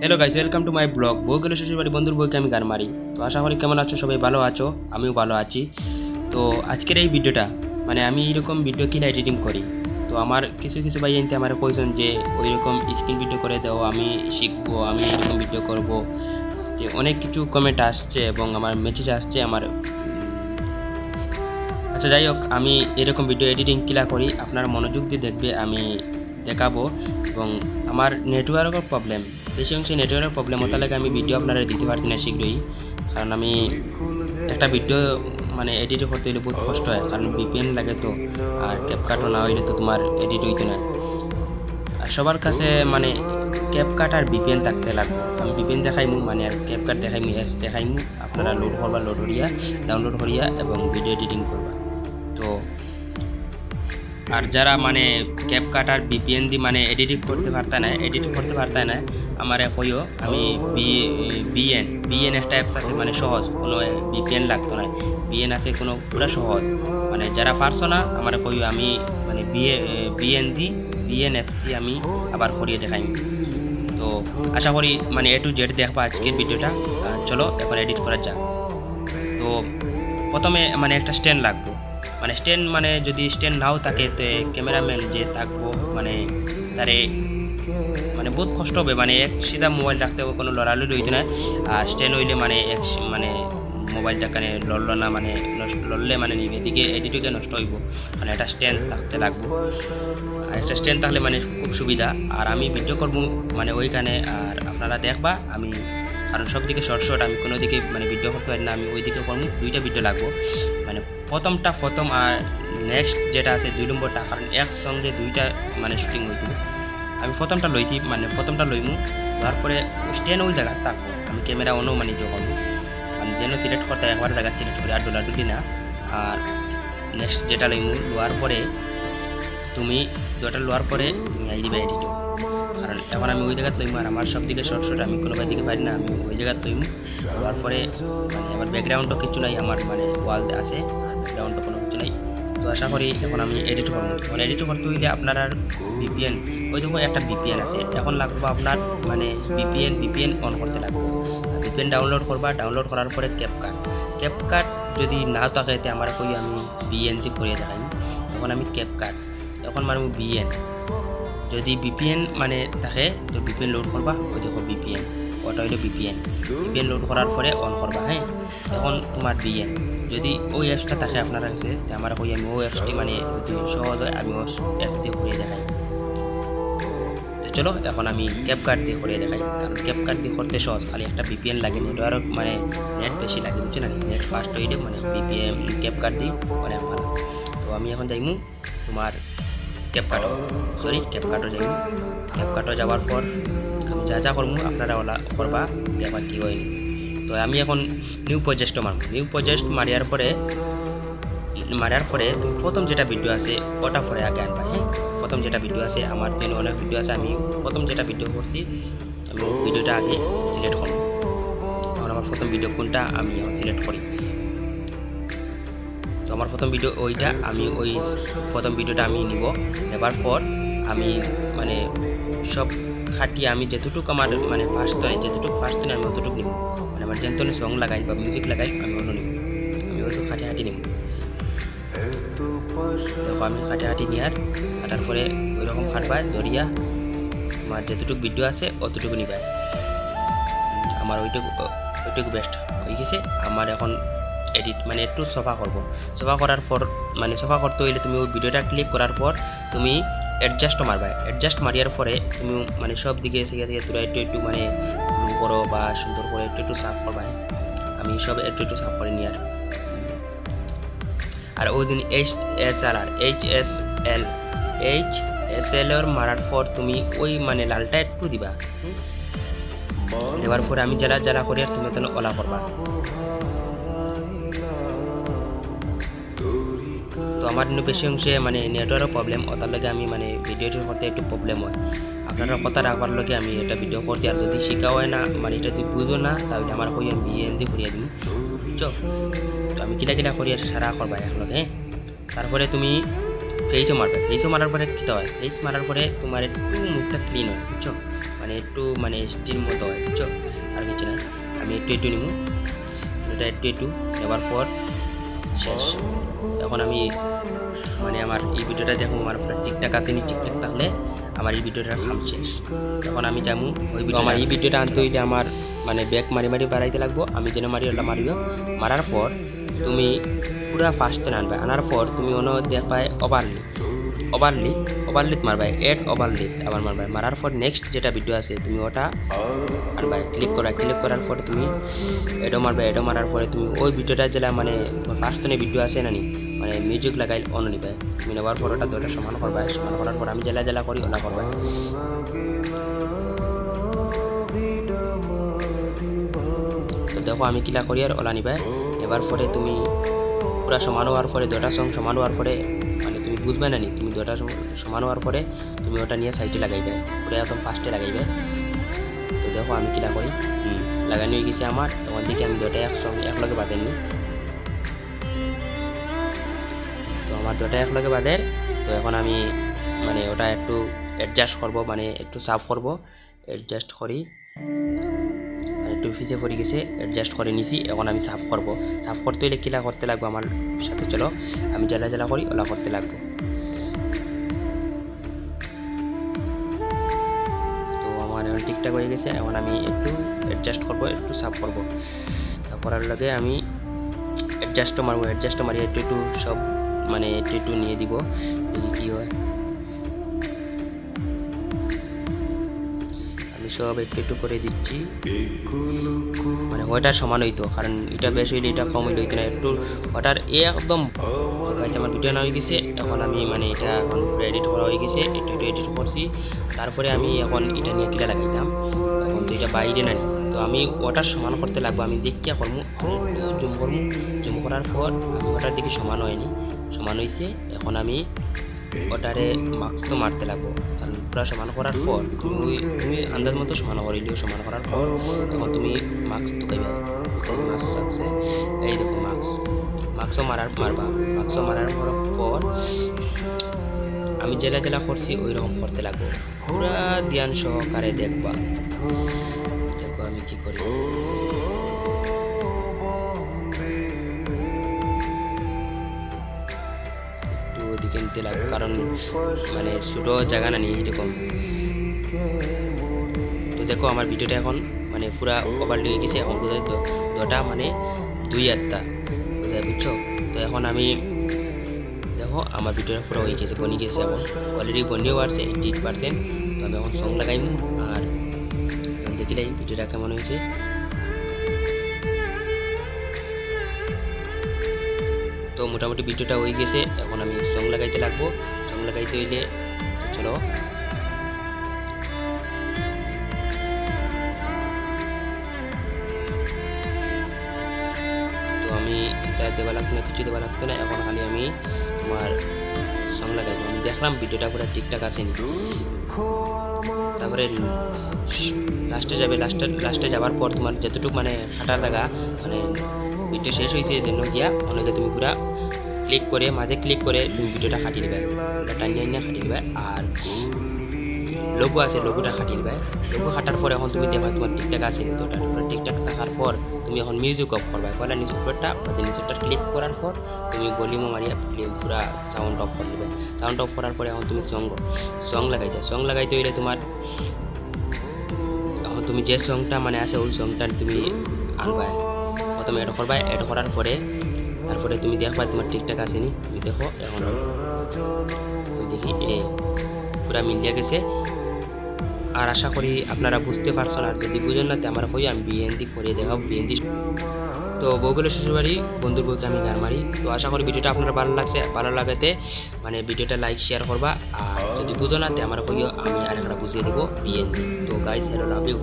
Hello guys welcome to my blog বউ গেলো শ্বশুর বাড়ি, বন্ধুর বউকে আমি গান মারি। তো আশা করি কেমন আছো? সবাই ভালো আছো? আমিও ভালো আছি। তো আজকের এই ভিডিওটা মানে আমি এইরকম ভিডিও কিনা এডিটিং করি। তো আমার কিছু কিছু ভাই এনতে আমার কইছেন যে ওই রকম স্ক্রিন ভিডিও করে দাও, আমি শিখব, আমি এরকম ভিডিও করব। যে অনেক কিছু কমেন্ট আসছে এবং আমার মেসেজ আসছে, আমার আচ্ছা যাই হোক, আমি এরকম ভিডিও এডিটিং কিলা করি। আপনার মনোযোগ দিয়ে দেখবে, আমি দেখাবো। এবং আমার নেটওয়ার্কের প্রবলেম বেশি অংশে নেটওয়ার্কের প্রবলেম হতে লাগে আমি ভিডিও আপনারা দিতে পারছি না শীঘ্রই। কারণ আমি একটা ভিডিও মানে এডিট করতে হলে বহুত কষ্ট হয়, কারণ বিপিএন লাগে তো, আর ক্যাপকাটও না হইলে তো তোমার এডিট হইতো না। আর সবার কাছে মানে ক্যাপকাট আর বিপিএন থাকতে লাগবে। আমি বিপিএন দেখাইমু মানে আর ক্যাপকাট দেখাইমু অ্যাপস দেখাইমু, আপনারা লোড করবা লোড করিয়া ডাউনলোড করিয়া, এবং ভিডিও এডিটিং করবা। আর যারা মানে ক্যাপকাট আর বিপিএন দি মানে এডিটিং করতে পারতা না এডিট করতে পারতা না আমার কইও, আমি বি বিএন বিএন একটা অ্যাপস আছে মানে সহজ, কোনো বিপিএন লাগতো না বিএন আছে কোনো পুরো সহজ মানে যারা পারছ না, আমার কইও, আমি মানে BA BN the BN app দিয়ে আমি আবার করিয়ে দেখাই তো আশা করি মানে এ টু জেড দেখবা আজকের ভিডিওটা। চলো, এখন এডিট করা যাক। তো প্রথমে মানে একটা স্ট্যান্ড লাগবো। মানে স্ট্যান্ড মানে যদি স্ট্যান্ড নাও থাকে তো ক্যামেরাম্যান যে থাকব মানে তারে মানে বহুত কষ্ট হবে মানে এক সিধা মোবাইল রাখতে হবে, কোনো লড়ালড়ি হইতো না। আর স্ট্যান্ড হইলে মানে এক মানে মোবাইলটা কানে লড়লো না মানে লড়লে মানে নিবে। এদিকে এডিটকে নষ্ট হইব মানে একটা স্ট্যান্ড থাকতে লাগবো। আর একটা স্ট্যান্ড থাকলে মানে খুব সুবিধা। আর আমি ভিডিও করব মানে ওইখানে, আর আপনারা দেখবা, আমি কারণ সব দিকে শর্ট শর্ট আমি কোনো দিকে মানে ভিডিও করতে পারি না, আমি ওই দিকে করব দুইটা ভিডিও লাগবো। মানে প্রথমটা প্রথম আর নেক্সট যেটা আছে, দুই নম্বরটা, কারণ একসঙ্গে দুইটা মানে শুটিং হইতো। আমি প্রথমটা লইছি মানে প্রথমটা লইমু তারপরে স্ট্যান্ড ওই জায়গা থাকব। আমি ক্যামেরা অনও মানে যখন আমি যেন সিলেক্ট করতে একবার জায়গা সিলেক্ট করি, আর ডোলাডুলি না। আর নেক্সট যেটা লইমু লোয়ার পরে তুমি দুটা লোয়ার পরে তুমি আই দিবে এডিটও কারণ এখন আমি ওই জায়গায় লইমু আর আমার সব দিকে শর্ট শর্ট, আমি কোনো দিকে পারি না, আমি ওই জায়গায় লইমু। লোয়ার পরে মানে আমার ব্যাকগ্রাউন্ডও কিছু নাই, আমার মানে ওয়াল আছে, আর ব্যাকগ্রাউন্ডও কোনো কিছু নাই। তো আশা করি এখন আমি এডিট করব। এখন এডিট করতে হইলে আপনার আর বিপিএন ওই দেখো একটা বিপিএন আছে, এখন লাগবে আপনার মানে বিপিএন বিপিএন অন করতে লাগবে। বিপিএন ডাউনলোড করবা ডাউনলোড করার পরে ক্যাপকাট ক্যাপকাট যদি না থাকে আমার কই আমি বিএন দিয়ে করিয়ে দেখাই এখন আমি ক্যাপকাট এখন মানে বিএন যদি বিপিএন মানে থাকে, তো বিপিএন লোড করবা ওই দেখো বিপিএন। ওটা হইল বিপিএন। বিপিএন লোড করার পরে অন করবা হ্যাঁ এখন তোমার বিএন। যদি ওই অ্যাপসটা থাকে আপনার কাছে, তো আমার কই আমি ওই অ্যাপসটি মানে সহজ হয় আমি ওই অ্যাপ দিয়ে করিয়ে দেখাই। তো চলো, এখন আমি ক্যাপ কার্ড দিয়ে করিয়ে দেখাই। কারণ ক্যাপ কার্ড দিয়ে করতে সহজ, খালি একটা বিপিএন লাগে নেটওয়ার্ক মানে নেট বেশি লাগে বুঝছ না নেট ফাস্ট হইলে মানে বিপিএম ক্যাপ কার্ড দিই অনেক ভালো। তো আমি এখন যাইমু তোমার ক্যাপ কাটো। সরি ক্যাপ কাটো যাইমু ক্যাপ যাওয়ার পর আমি যা যা করব, আপনারা ওলা করবা দেখবা কী হয়নি তো আমি এখন নিউ প্রজেস্ট মারব। নিউ প্রজেস্ট মারিয়ার পরে মারার পরে প্রথম যেটা ভিডিও আছে, ওটা পরে আগে আনবা হ্যাঁ? প্রথম যেটা ভিডিও আছে, আমার জন্য অনেক ভিডিও আছে, আমি প্রথম যেটা ভিডিও করছি, আমি ভিডিওটা আগে সিলেক্ট করব। তখন আমার প্রথম ভিডিও কোনটা, আমি এখন সিলেক্ট করি। আমার প্রথম ভিডিও ওইটা, আমি ওই প্রথম ভিডিওটা আমি নিব। নেবার পর আমি মানে সব খাটিয়ে আমি যেতটুকু আমার মানে ফার্স্ট তো যেতটুকু ফার্স্ট তো আমি অতটুকু নিব। মানে আমার যেন সং লাগাই বা মিউজিক লাগাই, আমি অন্য নিব। আমি ওই তো খাটি হাঁটি নিব। দেখো, আমি খাটে হাঁটি নিয়ার হাঁটার পরে ওই রকম খাটবায় দরিয়া আমার যেতটুকু ভিডিও আছে, অতটুকু নিবায় আমার ওইটুকু ওইটুকু বেস্ট হয়ে গেছে। আমার এখন এডিট মানে একটু সফা করব সফা করার পর মানে সফা করতে হইলে তুমি ওই ভিডিওটা ক্লিক করার পর তুমি অ্যাডজাস্ট মারবা অ্যাডজাস্ট মারিয়ার পরে তুমি মানে সব দিকে থেকে থেকে তোরা একটু একটু মানে ব্লু করো বা সুন্দর করে একটু একটু সাফ করবা? আমি সব একটু একটু সাফ করে নিয়ার আর আর ওই দিন এইচ এস এল আর H S L H S L এর মারার পর তুমি ওই মানে লালটা একটু দিবা? দেওয়ার পরে আমি যারা যারা করি আর তুমি তখন ওলা করবা আমার বেশি অংশে মানে নেটওয়ার্কের প্রবলেম ওটার আমি মানে ভিডিওটি করতে একটু প্রবলেম হয় আপনারা কথা রাখবার লগে আমি এটা ভিডিও করছি আর যদি শিখা হয় না মানে এটা যদি বুঝো না তাহলে আমার কই বিয়ে দিয়ে করিয়া দিন বুঝছ তো আমি কিটা কিটা করি আর সারা করবা একলগে হ্যাঁ তারপরে তুমি ফেসও মারবে ফেসও মারার পরে কী হয় ফেস মারার পরে তোমার একটু মুখটা ক্লিন হয় বুঝছ মানে মানে একটু মানে স্টিল মতো হয় বুঝছ আর কিছু না আমি একটু একটু নিব এটা একটু একটু নেবার পর শেষ। এখন আমি মানে আমার এই ভিডিওটা দেখো আমার ফোনে ঠিকঠাক আসেনি ঠিকঠাক তাহলে আমার এই ভিডিওটার খাম শেষ। এখন আমি যাব। ওই ভিডিও আমার এই ভিডিওটা আনতে হইলে আমার মানে ব্যাগ মারি মারি বাড়াইতে লাগবো। আমি যেন মারি ওটা মারিব মারার পর তুমি পুরা ফার্স্টে আনবে আনার পর তুমি অন্য দেখবাই ওভারলি ওভারলি ওভারলিত মারবাই এড ওভারলিত আবার মারবাই মারার পর নেক্সট যেটা ভিডিও আছে, তুমি ওটা আনবাই ক্লিক করা ক্লিক করার পরে তুমি এডো মারবে এডো মারার পরে তুমি ওই ভিডিওটা যেটা মানে ফার্স্ট ভিডিও আছে না নি মানে মিউজিক লাগাই অন নিবে তুমি নেওয়ার পর ওটা দুটা সমান করবা সমান করার পর আমি জেলা জেলা করি ওলা করবা। দেখো আমি কিলা করি আর ওলা নিবে এবার পরে তুমি পুরা সমান হওয়ার পরে দুটা সং সমান হওয়ার পরে বুঝবে না নি? তুমি দুটা সমান হওয়ার পরে তুমি ওটা নিয়ে সাইডে লাগাইবে পুরো একদম ফার্স্টে লাগাইবে। তো দেখো আমি কিলা করি। লাগানো হয়ে গেছে আমার। তখন দিকে আমি দুটা একসঙ্গে একলগে বাজেননি তো আমার দুটা একলগে বাজের তো এখন আমি মানে ওটা একটু অ্যাডজাস্ট করব মানে একটু সাফ করব। অ্যাডজাস্ট করি। একটু ফিজে পড়ে গেছে অ্যাডজাস্ট করে নিছি। এখন আমি সাফ করব। সাফ করতে হলে কিলা করতে লাগবে আমার সাথে, চলো। আমি জ্বালা জ্বালা করি, ওলা করতে লাগবো। ঠিকঠাক হয়ে গেছে, এখন আমি একটু অ্যাডজাস্ট করব, একটু সাফ করব। তা করার লাগে আমি অ্যাডজাস্টও মারবো অ্যাডজাস্টও মারি একটু একটু সব মানে একটু একটু নিয়ে দিব কী হয়। সব একটু একটু করে দিচ্ছি। মানে ওটার সমান হইতো কারণ এটা বেশ হইলে এটা কম হইলে হইতো না। একটু ওটার একদম আমার ভিডিও না হয়ে গেছে। এখন আমি মানে এটা এখন পুরো এডিট করা হয়ে গেছে। একটু একটু এডিট করছি। তারপরে আমি এখন এটা নিয়ে কিলা লাগাইতাম। এখন তো এটা বাইরে না তো আমি ওটার সমান করতে লাগবো আমি দেখিয়া করব জুম করব জুম করার পর আমি ওটার দিকে সমান হয়নি। সমান হয়েছে এখন আমি ওটারে মাস্ক তো মারতে লাগবো। কারণ পুরা সমান করার পর, তুমি তুমি আন্দাজ মতো সমান করিলেও সমান করার পর এখন তুমি মাস্ক তো কাইবা মাস্ক আছে এই দেখো মাস্ক। মাস্কও মারার মারবা। মাস্কও মারার পর, আমি জেলা জেলা করছি ওই রকম করতে লাগবো। পুরা ধ্যান সহকারে দেখবা। দেখো আমি কি করি। নিতে লাগবে কারণ মানে ছোটো জায়গা না নেই এরকম। তো দেখো আমার ভিডিওটা এখন মানে পুরা ওভার হয়ে গেছে, এখন বোধহয় দ- দটা মানে দুই আটটা বোঝায় বুঝছ? তো এখন আমি দেখো আমার ভিডিওটা পুরো হয়ে গেছে, বনি গেছে এখন। অলরেডি বনিও আসছে এইটি এইট পার্সেন্ট তো আমি এখন সং লাগাইমু, আর দেখিলাই ভিডিওটা কেমন হয়েছে। তো মোটামুটি ভিডিওটা হয়ে গেছে। এখন আমি সং লাগাইতে লাগবো। সং লাগাইতে হইলে চলো। তো আমি দেওয়া লাগতো না, কিছু দেওয়া লাগতো না। এখন খালি আমি তোমার সং লাগাইবো। আমি দেখলাম ভিডিওটা পুরো ঠিকঠাক আসেনি। তারপরে লাস্টে যাবে, লাস্টে লাস্টে যাওয়ার পর তোমার যতটুকু মানে খাটার লাগা মানে ভিডিও শেষ হয়েছে জন্য গিয়া অনেকে তুমি পুরা ক্লিক করে, মাঝে ক্লিক করে তুমি ভিডিওটা খাটিয়ে দিবে। টানিয়ে নিয়ে খাটিয়ে দিবে। আর লোগো আছে লোগোটা খাটিয়ে দিবে। লোগো খাটার পর এখন তুমি দেখবা তোমার ঠিকঠাক আছে কিন্তু ওটা। ঠিকঠাক থাকার পর তুমি এখন মিউজিক অফ করবা। পয়লা নিচে উপরটা বাদে নিচেরটা ক্লিক করার পর তুমি ভলিউমও মারিয়া পুরা সাউন্ড অফ করে দিবে। সাউন্ড অফ করার পরে এখন তুমি সঙ্গ সং লাগাইতে। সং লাগাইতে হইলে তোমার এখন তুমি যে সংটা মানে আছে, ওই সংটা তুমি আনবা। প্রথমে এড করবা এড করার পরে তারপরে তুমি দেখবা তোমার ঠিকঠাক আসেনি তুমি দেখো, এখন দেখি, এ, পুরা মিলিয়ে গেছে। আর আশা করি আপনারা বুঝতে পারছেন আর যদি বুঝেন না, তো আমার কই, আমি বিএনডি করে দেখাবো বিএনডি তো বউগুলো শ্বশুরবাড়ি, বন্ধুর বউকে আমি গান মারি। তো আশা করি ভিডিওটা আপনার ভালো লাগছে, ভালো লাগাতে মানে ভিডিওটা লাইক শেয়ার করবা। আর যদি বুঝো না, তো আমার কইও, আমি আরেকটা বুঝিয়ে দেবো বিএনডি। তো গাইস হ্যালো লাভ ইউ